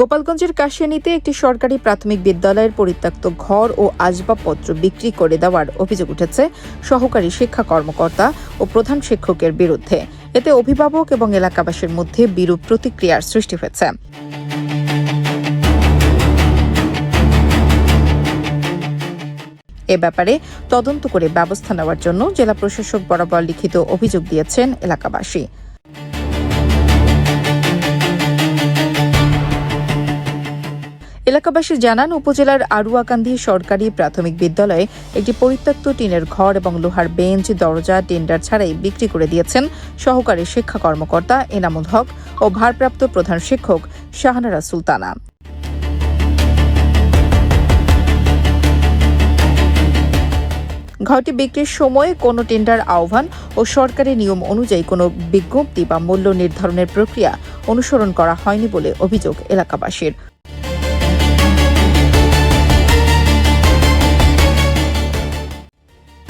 গোপালগঞ্জের কাশিয়ানীতে একটি সরকারি প্রাথমিক বিদ্যালয়ের পরিত্যক্ত ঘর ও আসবাবপত্র বিক্রি করে দেওয়ার অভিযোগ উঠেছে সহকারী শিক্ষা কর্মকর্তা ও প্রধান শিক্ষকের বিরুদ্ধে। এতে অভিভাবক এবং এলাকাবাসীর মধ্যে বিরূপ প্রতিক্রিয়ার সৃষ্টি হয়েছে। এ ব্যাপারে তদন্ত করে ব্যবস্থা নেওয়ার জন্য জেলা প্রশাসক বরাবর লিখিত অভিযোগ দিয়েছেন এলাকাবাসী। এলাকাবাসী জানান, উপজেলার আরুয়াকান্দি সরকারি প্রাথমিক বিদ্যালয়ে একটি পরিত্যক্ত টিনের ঘর এবং লোহার বেঞ্চ, দরজা, টেন্ডার ছাড়াই বিক্রি করে দিয়েছেন সহকারী শিক্ষা কর্মকর্তা এনামুল হক ও ভারপ্রাপ্ত প্রধান শিক্ষক শাহানারা সুলতানা। ঘরটি বিক্রির সময় কোনো টেন্ডার আহ্বান ও সরকারি নিয়ম অনুযায়ী কোনো বিজ্ঞপ্তি বা মূল্য নির্ধারণের প্রক্রিয়া অনুসরণ করা হয়নি বলে অভিযোগ এলাকাবাসীর।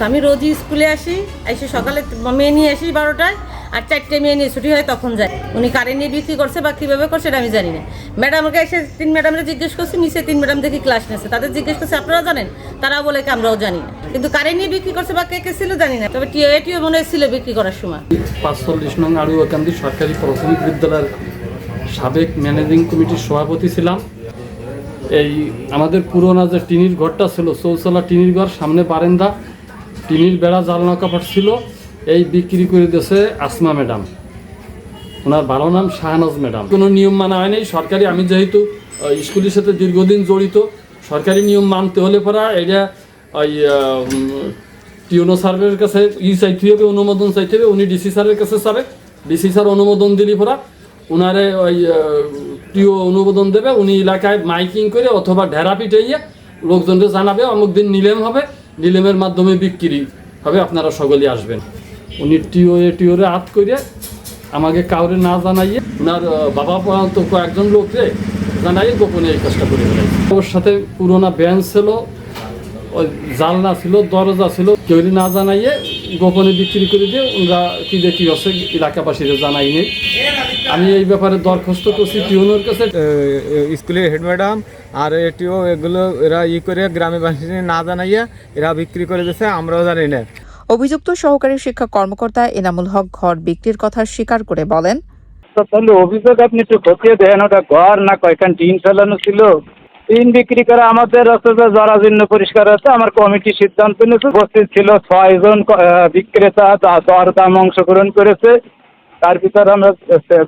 আমি রোজই স্কুলে আসি, এসে সকালে মেয়ে নিয়ে আসি বারোটায়, আর চারটে মেয়ে নিয়ে ছুটি হয় তখন যায় উনি কারে নিয়ে বিক্রি করছে বা কীভাবে করছে এটা আমি জানি না। ম্যাডামকে এসে তিন ম্যাডামরা জিজ্ঞেস করছি, নিচে তিন ম্যাডাম দেখি ক্লাস নিয়েছে। তাদের জিজ্ঞেস করছে আপনারা জানেন? তারা বলে আমরাও জানি না। কিন্তু কারে নিয়ে বিক্রি করছে বা কে কে ছিল জানি না। তবে টিও, এটিও মনে হয় ছিল বিক্রি করার সময়। পাঁচচল্লিশ নং আড়ুয়াকান্দি সরকারি প্রাথমিক বিদ্যালয়ের সাবেক ম্যানেজিং কমিটির সভাপতি ছিলাম। এই আমাদের পুরোনো যে টিনির ঘরটা ছিল, চৌচলা টিনির ঘর, সামনে বারেন্দা টিনির বেড়া জালনা কাপড় ছিল এই বিক্রি করে দিয়েছে আসমা ম্যাডাম। ওনার ভালো নাম শাহনাজ ম্যাডাম। কোনো নিয়ম মানা হয়নি, সরকারি, আমি যেহেতু স্কুলের সাথে দীর্ঘদিন জড়িত, সরকারি নিয়ম মানতে হলে পরা এটা ওই টিউনো স্যারের কাছে ই চাইতে হবে, অনুমোদন চাইতে হবে, উনি ডিসি স্যারের কাছে যাবে ডিসি স্যার অনুমোদন দিলি পরা উনারে ওই টিও অনুমোদন দেবে, উনি এলাকায় মাইকিং করে অথবা ঢেরা পিটাইয়ে লোকজনকে জানাবে, অমুক দিন নিলেম হবে। নিলেমের মাধ্যমে বিক্রি হবে, আপনারা সকলেই আসবেন। উনি টিও এ টিওরে হাত করে আমাকে কাউরে না জানাইয়ে ওনার বাবা পর্যন্ত কয়েকজন লোককে জানাই গোপনে এই কাজটা করে ওর সাথে পুরোনা বেঞ্চ ছিল, ওই জালনা ছিল, দরজা ছিল কেউ না জানাইয়ে গোপনে বিক্রি করে দিয়ে ওনারা কি দেখি হচ্ছে এলাকাবাসীরা জানাইনি আমি এই ব্যাপারে দরখাস্ত করছি টিউনের কাছে। স্কুলের হেড ম্যাডাম আর এটিও এগুলো এরা ই করে গ্রামে বাসী না জানাইয়া এরা বিক্রি করে দিচ্ছে আমরাও জানি না। অভিযুক্ত সহকারী শিক্ষা কর্মকর্তা এনামুল হক ঘর বিক্রির কথা স্বীকার করে বলেন তো তাহলে অভিযোগ আপনি একটু খতিয়ে দেখেন ওটা ঘর না কয়খান টিন ফেলানো ছিল? টিন বিক্রি করে আমাদের রাস্তাতে জরাজীর্ণ পরিষ্কার আছে আমার কমিটি সিদ্ধান্ত নিয়েছে উপস্থিত ছিল ছয়জন বিক্রেতা দরদাম অংশগ্রহণ করেছে। তার ভিতরে আমরা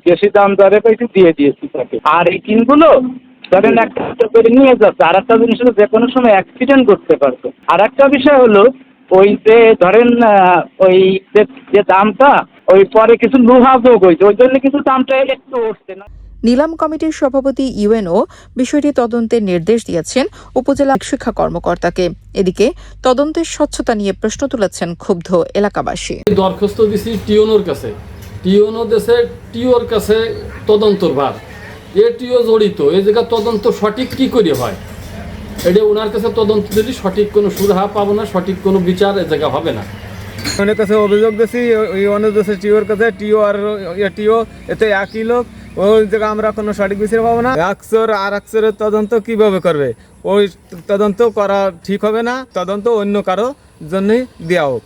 বেশি দাম দরে পেয়েছি দিয়ে দিয়েছি তাকে। আর এই টিনগুলো ধরেন একটা করে নিয়ে যাচ্ছে আর একটা জিনিস হলো যে কোনো সময় অ্যাক্সিডেন্ট করতে পারতো আর একটা বিষয় হলো ওই যে ধরেন আহ, ওই যে যে দামটা ওই পরে কিছু লোহা যোগ হয়েছে ওই জন্য কিন্তু দামটা একটু উঠছে না। নিলাম কমিটির সভাপতি ইউএনও বিষয়টি তদন্তের নির্দেশ দিয়েছেন উপজেলা শিক্ষা কর্মকর্তাকে। এদিকে তদন্তের স্বচ্ছতা নিয়ে প্রশ্ন তুলেছেন ক্ষুব্ধ এলাকাবাসী। দরখাস্ত দিছি টিওনোর কাছে। টিওনো দেশে টিওর কাছে তদন্তর ভার। এ টিও জড়িত। এ জায়গা তদন্ত সঠিক কি করে হয়? এটা ওনার কাছে তদন্ত যদি সঠিক কোনো সুরাহা পাবো না, সঠিক কোনো বিচার এ জায়গা হবে না। অনেক কাছে অভিযোগ দিছি, ওই অন্য দেশের টিওর কাছে টিও আর টিও এতে একই লোক। ওই জায়গা আমরা কোনো সঠিক বিচার পাবো না। একশোর আর একশোরের তদন্ত কীভাবে করবে? ওই তদন্ত করা ঠিক হবে না। তদন্ত অন্য কারও জন্যই দেওয়া হোক।